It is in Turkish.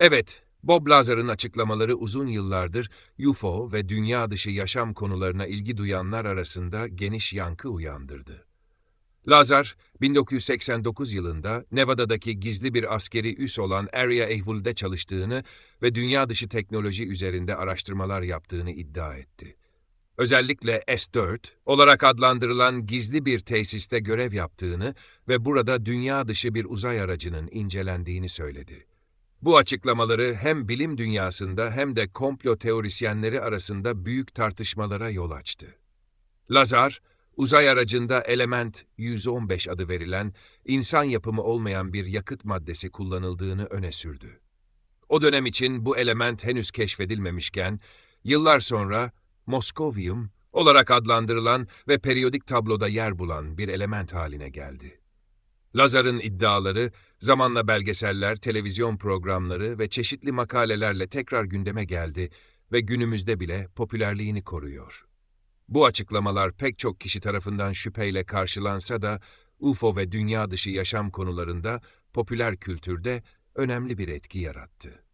Evet, Bob Lazar'ın açıklamaları uzun yıllardır UFO ve dünya dışı yaşam konularına ilgi duyanlar arasında geniş yankı uyandırdı. Lazar, 1989 yılında Nevada'daki gizli bir askeri üs olan Area 51'de çalıştığını ve dünya dışı teknoloji üzerinde araştırmalar yaptığını iddia etti. Özellikle S-4 olarak adlandırılan gizli bir tesiste görev yaptığını ve burada dünya dışı bir uzay aracının incelendiğini söyledi. Bu açıklamaları hem bilim dünyasında hem de komplo teorisyenleri arasında büyük tartışmalara yol açtı. Lazar, uzay aracında Element 115 adı verilen insan yapımı olmayan bir yakıt maddesi kullanıldığını öne sürdü. O dönem için bu element henüz keşfedilmemişken, yıllar sonra Moskovium olarak adlandırılan ve periyodik tabloda yer bulan bir element haline geldi. Lazar'ın iddiaları zamanla belgeseller, televizyon programları ve çeşitli makalelerle tekrar gündeme geldi ve günümüzde bile popülerliğini koruyor. Bu açıklamalar pek çok kişi tarafından şüpheyle karşılansa da UFO ve dünya dışı yaşam konularında popüler kültürde önemli bir etki yarattı.